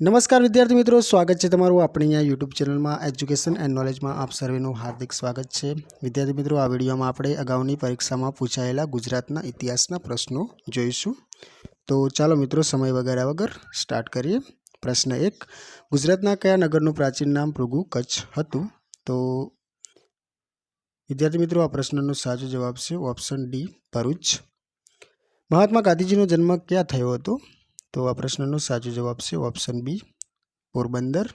નમસ્કાર વિદ્યાર્થી મિત્રો, સ્વાગત છે તમારું આપણી અહીંયા યુટ્યુબ ચેનલમાં. એજ્યુકેશન એન્ડ નોલેજમાં આપ સર્વેનું હાર્દિક સ્વાગત છે. વિદ્યાર્થી મિત્રો, આ વિડીયોમાં આપણે અગાઉની પરીક્ષામાં પૂછાયેલા ગુજરાતના ઇતિહાસના પ્રશ્નો જોઈશું. તો ચાલો મિત્રો, સમય વગાડ્યા વગર સ્ટાર્ટ કરીએ. પ્રશ્ન એક, ગુજરાતના કયા નગરનું પ્રાચીન નામ ભૃગુ કચ્છ હતું? તો વિદ્યાર્થી મિત્રો, આ પ્રશ્નનો સાચો જવાબ છે ઓપ્શન ડી, ભરૂચ. મહાત્મા ગાંધીજીનો જન્મ ક્યાં થયો હતો? તો આ પ્રશ્નનો સાચો જવાબ છે ઓપ્શન બી પોરબંદર.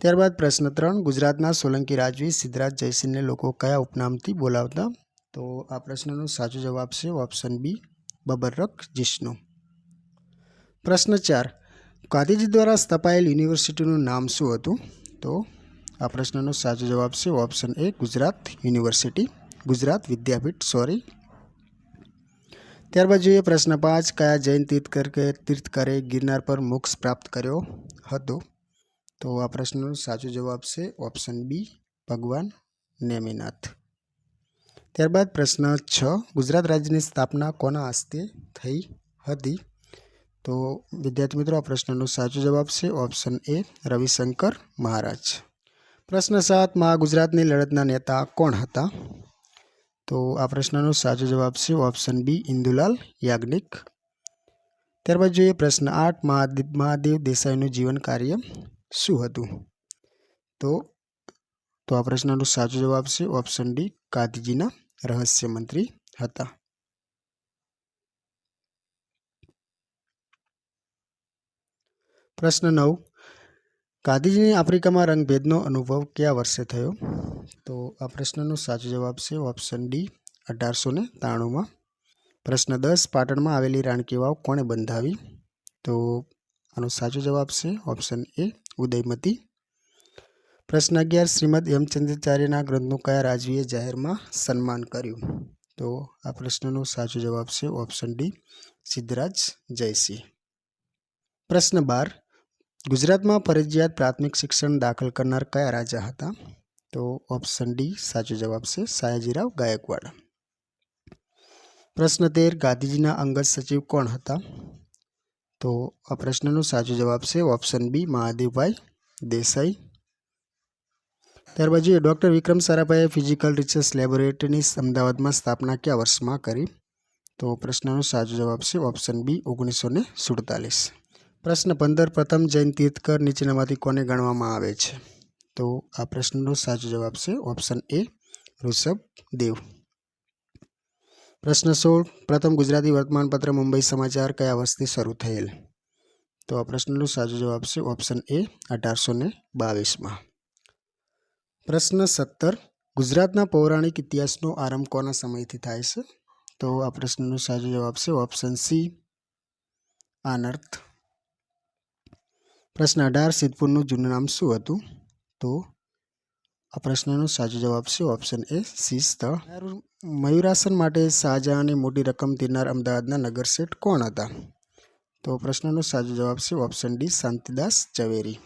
ત્યારબાદ પ્રશ્ન ત્રણ, ગુજરાતના સોલંકી રાજવી સિદ્ધરાજ જયસિંહને લોકો કયા ઉપનામથી બોલાવતા? તો આ પ્રશ્નનો સાચો જવાબ છે ઓપ્શન બી બબરક જિષ્ણુ. પ્રશ્ન ચાર, ગાંધીજી દ્વારા સ્થપાયેલ યુનિવર્સિટીનું નામ શું હતું? તો આ પ્રશ્નનો સાચો જવાબ છે option A Gujarat university. Gujarat Vidyapith sorry ત્યારબાદ જોઈએ પ્રશ્ન પાંચ, કયા જૈન તીર્થકર તીર્થકરે ગિરનાર પર મોક્ષ પ્રાપ્ત કર્યો હતો? તો આ પ્રશ્નનો સાચો જવાબ છે ઓપ્શન બી, ભગવાન નેમિનાથ. ત્યારબાદ પ્રશ્ન છ, ગુજરાત રાજ્યની સ્થાપના કોના હસ્તે થઈ હતી? તો વિદ્યાર્થી મિત્રો, આ પ્રશ્નનો સાચો જવાબ છે ઓપ્શન એ, રવિશંકર મહારાજ. પ્રશ્ન સાત, મહાગુજરાતની લડતના નેતા કોણ હતા? તો આ પ્રશ્નનો સાચો જવાબ છે ઓપ્શન બી ઇન્દુલાલ યાજ્ઞિક. ત્યારબાદ જોઈએ પ્રશ્ન આઠ મહાદેવ મહાદેવ દેસાઈનું જીવન કાર્ય શું હતું? તો તો આ પ્રશ્નનો સાચો જવાબ છે ઓપ્શન ડી રહસ્ય મંત્રી હતા. પ્રશ્ન નવ ગાંધીજીની આફ્રિકામાં રંગભેદનો અનુભવ કયા વર્ષે થયો? તો આ પ્રશ્નનો સાચો જવાબ છે ઓપ્શન ડી, અઢારસો ને ત્રાણુંમાં. પ્રશ્ન દસ, પાટણમાં આવેલી રાણકી વાવ કોણે બંધાવી? તો આનો સાચો જવાબ છે ઓપ્શન એ, ઉદયમતી. પ્રશ્ન અગિયાર, શ્રીમદ હેમચંદ્રાચાર્યના ગ્રંથનું કયા રાજવીએ જાહેરમાં સન્માન કર્યું? તો આ પ્રશ્નનો સાચો જવાબ છે ઓપ્શન ડી, સિદ્ધરાજ જયસિંહ. પ્રશ્ન બાર ગુજરાતમાં ફરજિયાત પ્રાથમિક શિક્ષણ દાખલ કરનાર કયા રાજા હતા? તો ઓપ્શન ડી સાચો જવાબ છે સયાજીરાવ ગાયકવાડ. પ્રશ્ન તેર, ગાંધીજીના અંગત સચિવ કોણ હતા? તો આ પ્રશ્નનો સાચો જવાબ છે ઓપ્શન બી મહાદેવભાઈ દેસાઈ. ત્યારબાદ જોઈએ ડૉક્ટર વિક્રમ સારાભાઈએ ફિઝિકલ રિસર્ચ લેબોરેટરીની અમદાવાદમાં સ્થાપના કયા વર્ષમાં કરી? તો પ્રશ્નનો સાચો જવાબ છે ઓપ્શન બી ઓગણીસો ને સુડતાલીસ. પ્રશ્ન પંદર પ્રથમ જૈન તીર્થકર નીચેનામાંથી કોને ગણવામાં આવે છે? તો આ પ્રશ્નનો સાચો જવાબ છે ઓપ્શન એ ઋષભ દેવ. પ્રશ્ન સોળ, પ્રથમ ગુજરાતી વર્તમાનપત્ર મુંબઈ સમાચાર કયા વર્ષથી શરૂ થયેલ? તો આ પ્રશ્નનો સાચો જવાબ છે ઓપ્શન એ અઢારસો ને બાવીસમાં. પ્રશ્ન સત્તર, ગુજરાતના પૌરાણિક ઇતિહાસનો આરંભ કોના સમયથી થાય છે? તો આ પ્રશ્નનો સાચો જવાબ છે ઓપ્શન સી આનર્થ પ્રશ્ન અઢાર, સિદ્ધપુરનું જૂનું નામ શું હતું? તો આ પ્રશ્નનો સાચો જવાબ છે ઓપ્શન એ સ્થળ મયુરાસન માટે શાહજહાંની મોટી રકમ દેનાર અમદાવાદના નગર સેઠ કોણ હતા? તો પ્રશ્નનો સાચો જવાબ છે ઓપ્શન ડી શાંતિદાસ ઝવેરી.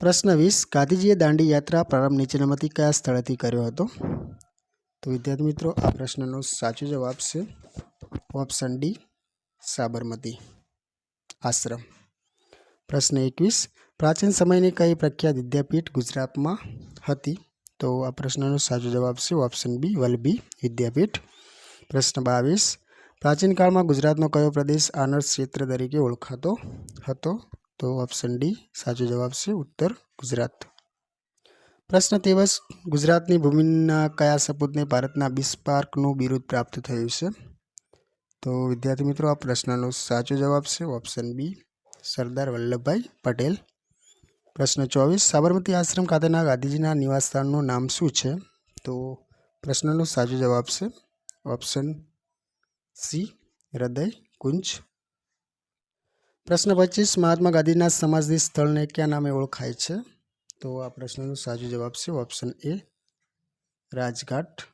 પ્રશ્ન વીસ, ગાંધીજીએ દાંડી યાત્રા પ્રારંભ નીચેનામાંથી કયા સ્થળેથી કર્યો હતો? તો વિદ્યાર્થી મિત્રો, આ પ્રશ્નનો સાચો જવાબ છે ઓપ્શન ડી સાબરમતી આશ્રમ. પ્રશ્ન એકવીસ. પ્રાચીન સમયની કઈ પ્રખ્યાત વિદ્યાપીઠ ગુજરાતમાં હતી? તો આ પ્રશ્નનો સાચો જવાબ છે ઓપ્શન બી વલભી વિદ્યાપીઠ. પ્રશ્ન બાવીસ. પ્રાચીન કાળમાં ગુજરાતનો કયો પ્રદેશ આનર્સ ક્ષેત્ર તરીકે ઓળખાતો હતો? તો ઓપ્શન ડી સાચો જવાબ છે ઉત્તર ગુજરાત. પ્રશ્ન તેવસ ગુજરાતની ભૂમિના કયા સપૂતને ભારતના બિસ્પાર્કનું બિરુદ પ્રાપ્ત થયું છે? તો વિદ્યાર્થી મિત્રો, આ પ્રશ્નનો સાચો જવાબ છે ઓપ્શન બી સરદાર વલ્લભભાઈ પટેલ. પ્રશ્ન ચોવીસ, સાબરમતી આશ્રમ ખાતેના ગાંધીજીના નિવાસસ્થાનનું નામ શું છે? તો પ્રશ્નનો સાચો જવાબ છે ઓપ્શન સી, હૃદય કુંજ. પ્રશ્ન પચીસ, મહાત્મા ગાંધીના સમાધિ સ્થળને કયા નામે ઓળખાય છે? તો આ પ્રશ્નનો સાચો જવાબ છે ઓપ્શન એ, રાજઘાટ.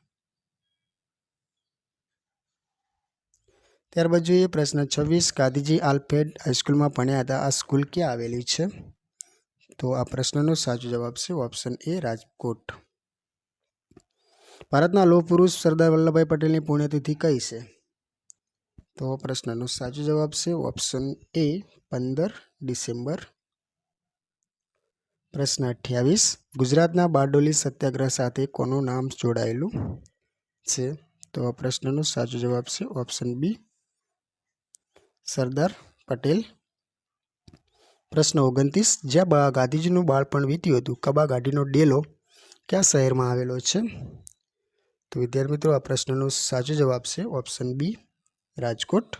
ત્યારબાદ જોઈએ પ્રશ્ન છવ્વીસ. ગાંધીજી આલ્ફેડ હાઈસ્કૂલમાં ભણ્યા હતા. આ સ્કૂલ ક્યાં આવેલી છે? તો આ પ્રશ્નનો સાચો જવાબ છે ઓપ્શન એ રાજકોટ. ભારતના લોહ પુરુષ સરદાર વલ્લભભાઈ પટેલની પુણ્યતિથિ કઈ છે? તો પ્રશ્નનો સાચો જવાબ છે ઓપ્શન એ પંદર ડિસેમ્બર. પ્રશ્ન અઠ્યાવીસ. ગુજરાતના બારડોલી સત્યાગ્રહ સાથે કોનું નામ જોડાયેલું છે? તો આ પ્રશ્નનો સાચો જવાબ છે ઓપ્શન બી સરદાર પટેલ. પ્રશ્ન ઓગણત્રીસ, જ્યાં ગાંધીજીનું બાળપણ વીત્યું હતું કબા ગાડીનો ડેલો કયા શહેરમાં આવેલો છે? તો વિદ્યાર્થી મિત્રો, આ પ્રશ્નનો સાચો જવાબ છે ઓપ્શન બી, રાજકોટ.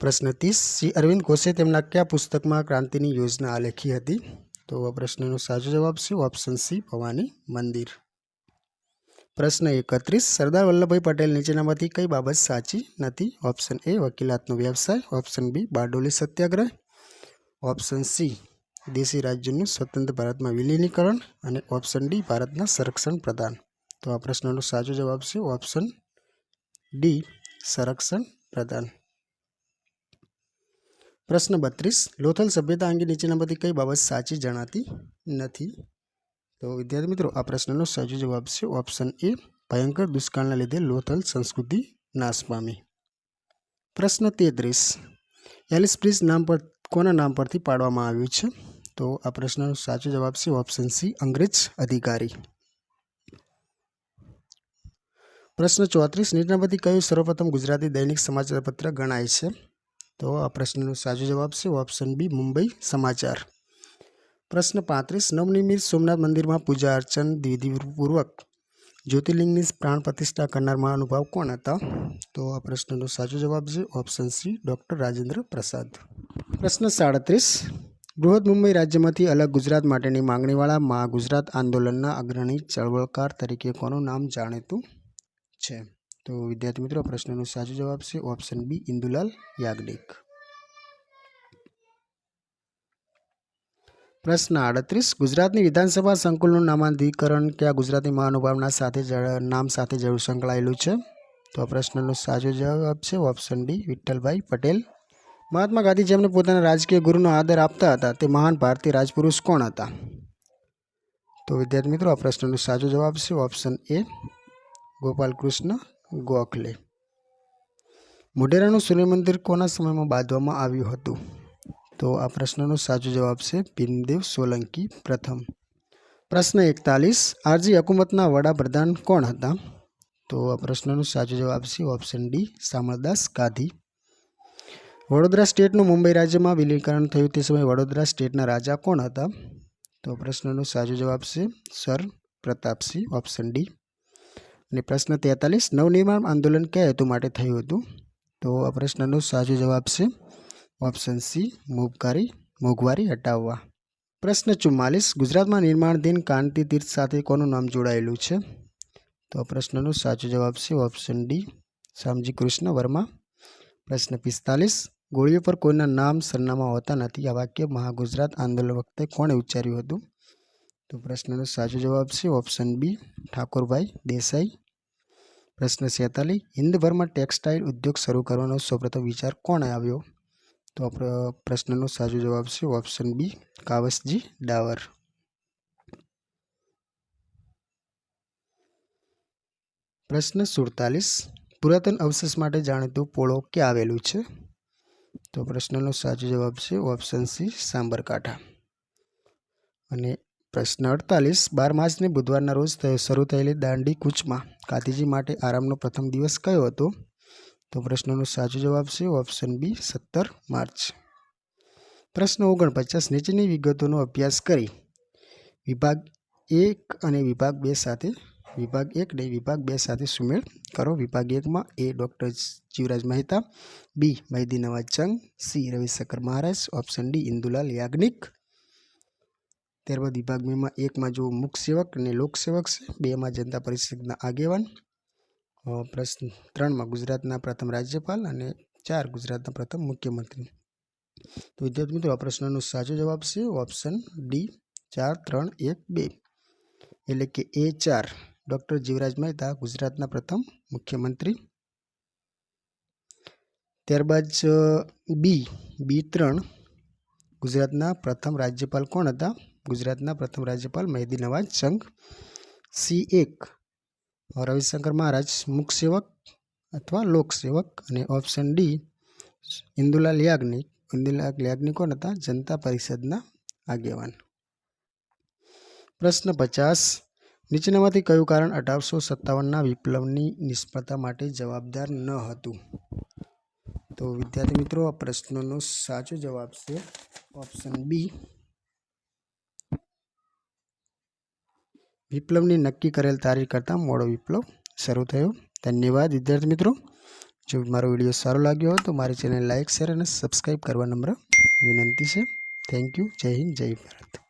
પ્રશ્ન ત્રીસ, શ્રી અરવિંદ ઘોષે તેમના કયા પુસ્તકમાં ક્રાંતિની યોજના આલેખી હતી? તો આ પ્રશ્નનો સાચો જવાબ છે ઓપ્શન સી, ભવાની મંદિર. પ્રશ્ન એકત્રીસ, સરદાર વલ્લભભાઈ પટેલ નીચેનામાંથી કઈ બાબત સાચી નથી? ઓપ્શન એ, વકીલાતનો વ્યવસાય. Option B, Bardoli Satyagraha. Option C, દેશી રાજ્યનું સ્વતંત્ર ભારતમાં વિલીનીકરણ. અને ઓપ્શન ડી, ભારતના સંરક્ષણ પ્રદાન. તો આ પ્રશ્નનો સાચો જવાબ છે ઓપ્શન ડી, સંરક્ષણ પ્રદાન. પ્રશ્ન બત્રીસ, લોથલ સભ્યતા અંગે નીચેનામાંથી કઈ બાબત સાચી જણાતી નથી? તો વિદ્યાર્થી મિત્રો, આ પ્રશ્નનો સાચો જવાબ છે ઓપ્શન એ ભયંકર દુષ્કાળના લીધે લોથલ સંસ્કૃતિ નાશ પામી. પ્રશ્ન તેત્રીસ, એલિસ બ્રિજ નામ પર, કોના નામ પરથી પાડવામાં આવ્યું છે? તો આ પ્રશ્નનો સાચો જવાબ છે ઓપ્શન સી અંગ્રેજ અધિકારી. પ્રશ્ન ચોત્રીસ, નીચેનામાંથી કયું સર્વપ્રથમ ગુજરાતી દૈનિક સમાચાર પત્ર ગણાય છે? તો આ પ્રશ્નનો સાચો જવાબ છે ઓપ્શન બી મુંબઈ સમાચાર. પ્રશ્ન પાંત્રીસ નવનિર્મિત સોમનાથ મંદિરમાં પૂજા અર્ચન વિધિપૂર્વક. જ્યોતિર્લિંગની પ્રાણ પ્રતિષ્ઠા કરનાર મહાનુભાવ કોણ હતા? તો આ પ્રશ્નનો સાચો જવાબ છે option C, doctor Rajendra Prasad. પ્રશ્ન સાડત્રીસ, બૃહદ મુંબઈ રાજ્યમાંથી અલગ ગુજરાત માટેની માંગણીવાળા મા ગુજરાત આંદોલનના અગ્રણી ચળવળકાર તરીકે કોનું નામ જાણીતું છે? તો વિદ્યાર્થી મિત્રો પ્રશ્નનો સાચો જવાબ છે ઓપ્શન બી, ઇન્દુલાલ યાજ્ઞિક. પ્રશ્ન આડત્રીસ, ગુજરાતની વિધાનસભા સંકુલનું નામાંકિતકરણ ક્યાં ગુજરાતી મહાનુભાવના સાથે નામ સાથે જરૂર સંકળાયેલું છે? તો આ પ્રશ્નનો સાચો જવાબ છે ઓપ્શન ડી, વિઠ્ઠલભાઈ પટેલ. મહાત્મા ગાંધી જેમને પોતાના રાજકીય ગુરુનો આદર આપતા હતા, તે મહાન ભારતીય રાજપુરુષ કોણ હતા? તો વિદ્યાર્થી મિત્રો, આ પ્રશ્નનો સાચો જવાબ છે ઓપ્શન એ, ગોપાલકૃષ્ણ ગોખલે. મોઢેરાનું સૂર્યમંદિર કોના સમયમાં બાંધવામાં આવ્યું હતું? તો આ પ્રશ્નનો સાચો જવાબ છે ભીમદેવ સોલંકી પ્રથમ. પ્રશ્ન એકતાલીસ, આરજી હકુમતના વડાપ્રધાન કોણ હતા? તો આ પ્રશ્નનો સાચો જવાબ છે ઓપ્શન ડી શામળદાસ ગાંધી. વડોદરા સ્ટેટનું મુંબઈ રાજ્યમાં વિલીનીકરણ થયું તે સમયે વડોદરા સ્ટેટના રાજા કોણ હતા? તો પ્રશ્નનો સાચો જવાબ છે સર પ્રતાપસિંહ, ઓપ્શન ડી. અને પ્રશ્ન તેતાલીસ, નવનિર્માણ આંદોલન કયા હેતુ માટે થયું હતું? તો આ પ્રશ્નનો સાચો જવાબ છે ઓપ્શન સી, મોંઘવારી મોંઘવારી હટાવવા. પ્રશ્ન ચુમ્માલીસ, ગુજરાતમાં નિર્માણધીન કાંતિ તીર્થ સાથે કોનું નામ જોડાયેલું છે? તો આ પ્રશ્નનો સાચો જવાબ છે ઓપ્શન ડી શામજી કૃષ્ણ વર્મા. પ્રશ્ન પિસ્તાલીસ, ગોળીઓ પર કોઈના નામ સરનામા હોતા નથી. આ વાક્ય મહાગુજરાત આંદોલન વખતે કોણે ઉચ્ચાર્યું હતું? તો પ્રશ્નનો સાચો જવાબ છે ઓપ્શન બી, ઠાકોરભાઈ દેસાઈ. પ્રશ્ન છેતાલીસ, હિન્દભરમાં ટેક્સટાઇલ ઉદ્યોગ શરૂ કરવાનો સૌપ્રથમ વિચાર કોણે આવ્યો? તો આ પ્રશ્નનો સાચો જવાબ છે ઓપ્શન બી કાવસજી, ડાવર. પ્રશ્ન સુડતાલીસ, પુરાતન અવશેષ માટે જાણીતું પોળો ક્યાં આવેલું છે? તો પ્રશ્નનો સાચો જવાબ છે ઓપ્શન સી સાંબરકાંઠા. અને પ્રશ્ન અડતાલીસ, બાર માર્ચને બુધવારના રોજ શરૂ થયેલી દાંડી કૂચમાં ગાંધીજી માટે આરામનો પ્રથમ દિવસ કયો હતો? તો પ્રશ્નનો સાચો જવાબ છે ઓપ્શન બી સત્તર માર્ચ. પ્રશ્ન ઓગણપચાસ, નીચેની વિગતોનો અભ્યાસ કરી. વિભાગ એક અને વિભાગ બે સાથે, વિભાગ એક ને વિભાગ બે સાથે સુમેળ કરો. વિભાગ એકમાં A doctor Jivraj Mehta B Mehdi Nawaz Jung C Ravishankar Maharaj option D Indulal Yagnik. ત્યારબાદ વિભાગ બેમાં એકમાં જો મુખ સેવક અને લોકસેવક છે. બેમાં જનતા પરિષદના આગેવાન પ્રશ્ન ત્રણમાં ગુજરાતના પ્રથમ રાજ્યપાલ અને ચાર ગુજરાતના પ્રથમ મુખ્યમંત્રી. તો વિદ્યાર્થી મિત્રો, આ પ્રશ્નનો સાચો જવાબ છે ઓપ્શન ડી ચાર ત્રણ એક બે. એટલે કે એ ચાર. ડૉક્ટર જીવરાજ મહેતા, ગુજરાતના પ્રથમ મુખ્યમંત્રી. ત્યારબાદ બી બી ત્રણ. ગુજરાતના પ્રથમ રાજ્યપાલ કોણ હતા? ગુજરાતના પ્રથમ રાજ્યપાલ મહેદી નવાજ સંઘ. સી એક. રવિશંકર મહારાજ મુખ સેવક અથવા લોકસેવક અને ઓપ્શન ડી ઇન્દુલાલ યાજ્ઞિક. ઇન્દુલાલ યાજ્ઞિક કોણ હતા? જનતા પરિષદના આગેવાન. પ્રશ્ન પચાસ, નીચેનામાંથી કયું કારણ અઢારસો સત્તાવનના વિપ્લવની નિષ્ફળતા માટે જવાબદાર ન હતું? તો વિદ્યાર્થી મિત્રો, આ પ્રશ્નનો સાચો જવાબ છે ઓપ્શન બી વિપ્લવની નક્કી કરેલ તારીખ કરતાં મોડો વિપ્લવ શરૂ થયો. ધન્યવાદ, વિદ્યાર્થી મિત્રો. જો મારો વીડિયો સારો લાગ્યો હોય તો મારી ચેનલ લાઇક શેર અને સબસ્ક્રાઈબ કરવા નમ્ર વિનંતી છે. થેન્ક યુ જય હિન્દ, જય ભારત.